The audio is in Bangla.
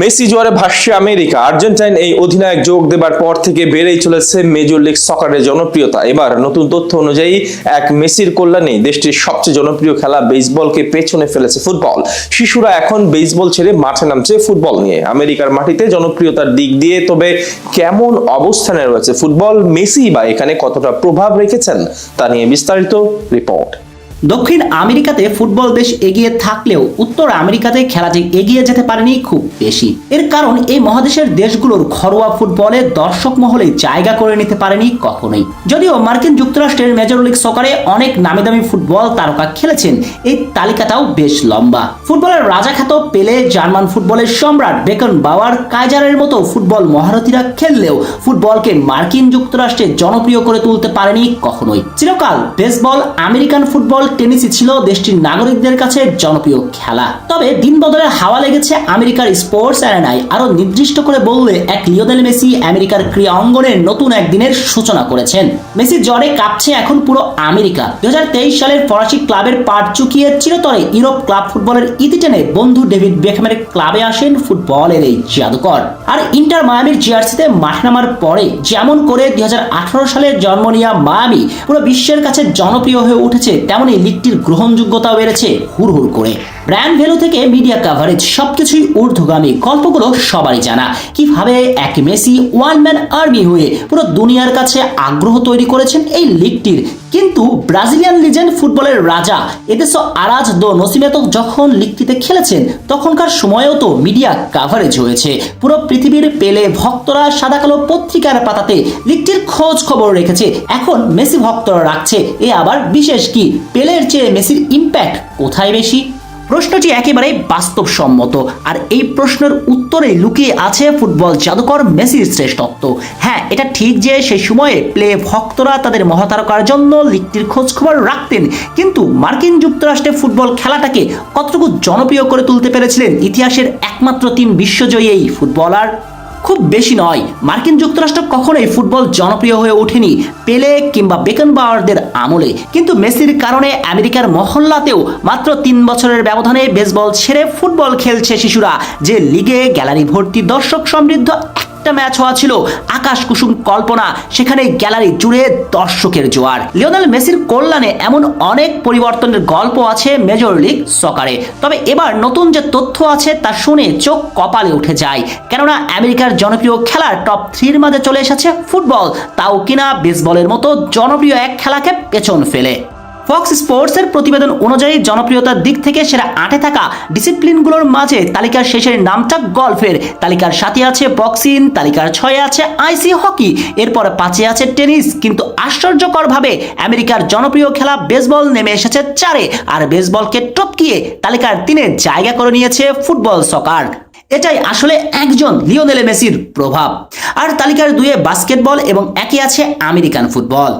মেসি জোয়ারে ভাষ্যে আমেরিকা। আর্জেন্টাইন এই অধিনায়ক যোগ দেবার পর থেকে বেড়েই চলেছে মেজর লিগ সকারের জনপ্রিয়তা। এবার নতুন তথ্য অনুযায়ী, এক মেসির কল্যাণে দেশটির সবচেয়ে জনপ্রিয় খেলা বেসবলকে পেছনে ফেলেছে ফুটবল। শিশুরা এখন বেসবল ছেড়ে মাঠে নামছে ফুটবল নিয়ে। আমেরিকার মাটিতে জনপ্রিয়তার দিক দিয়ে, তবে কেমন অবস্থানে রয়েছে ফুটবল, মেসি বা এখানে কতটা প্রভাব রেখেছেন, তা নিয়ে বিস্তারিত রিপোর্ট। দক্ষিণ আমেরিকাতে ফুটবল বেশ এগিয়ে থাকলেও উত্তর আমেরিকাতে খেলাটি এগিয়ে যেতে পারেনি খুব বেশি। এর কারণ এই মহাদেশের দেশগুলোর ঘরোয়া ফুটবলে দর্শক মহলে জায়গা করে নিতে পারেনি কখনোই। যদিও মার্কিন যুক্তরাষ্ট্রের মেজর লিগ সকারে অনেক নামি দামি ফুটবল তারকা খেলেছেন, এই তালিকাটাও বেশ লম্বা। ফুটবলের রাজা খ্যাত পেলে, জার্মান ফুটবলের সম্রাট বেকন বাওয়ার কাইজারের মতো ফুটবল মহারথীরা খেললেও ফুটবলকে মার্কিন যুক্তরাষ্ট্রে জনপ্রিয় করে তুলতে পারেনি কখনোই। চিরকাল বেসবল আমেরিকান ফুটবল টেনিসই ছিল দেশটির নাগরিকদের কাছে জনপ্রিয় খেলা। তবে দিন বদলের হাওয়া লেগেছে আমেরিকার স্পোর্টস অ্যারেনায়। আরও নির্দিষ্ট করে বললে, এক লিওনেল মেসি আমেরিকার ক্রীড়া অঙ্গনে নতুন একদিনের সূচনা করেছেন। মেসি জ্বরে কাঁপছে এখন পুরো আমেরিকা। দু সালের ফরাসি ক্লাবের পাট চুকিয়ে চিরতরে ইউরোপ ক্লাব ফুটবলের ইতি টেনে বন্ধু ডেভিড বেকহ্যামের ক্লাবে আসেন ফুটবলের এই জাদুকর। আর ইন্টার মায়ামির জিআরসিতে মাঠ নামার পরে যেমন করে দুই সালে জন্ম নেওয়া মায়ামি, পুরো বিশ্বের কাছে জনপ্রিয় হয়ে উঠেছে তেমনই লিগটির গ্রহণযোগ্যতা বেড়েছে হুড় হুড় করে। ব্র্যান্ড ভ্যালু থেকে মিডিয়া কাভারেজ সব কিছুই ঊর্ধ্বগামী। গল্পগুলো সবারই জানা। কীভাবে এক মেসি ওয়ান ম্যান আর্মি হয়ে পুরো দুনিয়ার কাছে আগ্রহ তৈরি করেছেন এই লিগটির। কিন্তু ব্রাজিলিয়ান লিজেন্ড ফুটবলের রাজা এদেশো আরাজ দো নসিমেতো যখন লিগটিতে খেলেছেন, তখনকার সময়েও তো মিডিয়া কাভারেজ হয়েছে। পুরো পৃথিবীর পেলে ভক্তরা সাদা কালো পত্রিকার পাতাতে লিগটির খোঁজ খবর রেখেছে। এখন মেসি ভক্তরা রাখছে। এ আবার বিশেষ কি? পেলের চেয়ে মেসির ইম্প্যাক্ট কোথায় বেশি? প্রশ্নটি একেবারে বাস্তবসম্মত। আর এই প্রশ্নের উত্তরে লুকিয়ে আছে ফুটবল জাদুকর মেসির শ্রেষ্ঠত্ব। হ্যাঁ এটা ঠিক যে সেই সময়ে প্লে ভক্তরা তাদের মহাতারকার জন্য লিগটির খোঁজখবর রাখতেন, কিন্তু মার্কিন যুক্তরাষ্ট্রে ফুটবল খেলাটাকে কতটুকু জনপ্রিয় করে তুলতে পেরেছিলেন ইতিহাসের একমাত্র তিন বিশ্বজয়ী এই ফুটবলার? খুব বেশি নয়। মার্কিন যুক্তরাষ্ট্র কখনোই ফুটবল জনপ্রিয় হয়ে ওঠেনি পেলে কিংবা বেকন বাওয়ারদের আমলে। কিন্তু মেসির কারণে আমেরিকার মহল্লাতেও মাত্র তিন বছরের ব্যবধানে বেসবল ছেড়ে ফুটবল খেলছে শিশুরা, যে লিগে গ্যালারি ভর্তি দর্শক সমৃদ্ধ একটা ম্যাচ হওয়া ছিল আকাশ কুসুম কল্পনা। সেখানে গ্যালারি জুড়ে দর্শকের জোয়ার। লিওনেল মেসির কল্যাণে এমন অনেক পরিবর্তনের গল্প আছে মেজর লিগ সকারে। তবে এবার নতুন যে তথ্য আছে তা শুনে চোখ কপালে উঠে যায়। কেননা আমেরিকার জনপ্রিয় খেলার টপ থ্রির মাঝে চলে এসেছে ফুটবল। তাও কিনা বেসবলের মতো জনপ্রিয় এক খেলাকে পেছন ফেলে। ফক্স স্পোর্টসের প্রতিবেদন অনুযায়ী জনপ্রিয়তার দিক থেকে সেরা আটে থাকা ডিসিপ্লিনগুলোর মাঝে তালিকার শেষের নামটা গল্ফের। তালিকার সাথে আছে বক্সিং, তালিকার ছয়ে আছে আইসি হকি, এরপর পাঁচে আছে টেনিস। কিন্তু আশ্চর্যকরভাবে আমেরিকার জনপ্রিয় খেলা বেসবল নেমে এসেছে চারে, আর বেসবলকে টপকিয়ে তালিকার তিনে জায়গা করে নিয়েছে ফুটবল সকার। এটাই আসলে একজন লিওনেল মেসির প্রভাব। আর তালিকার দুয়ে বাস্কেটবল এবং একে আছে আমেরিকান ফুটবল।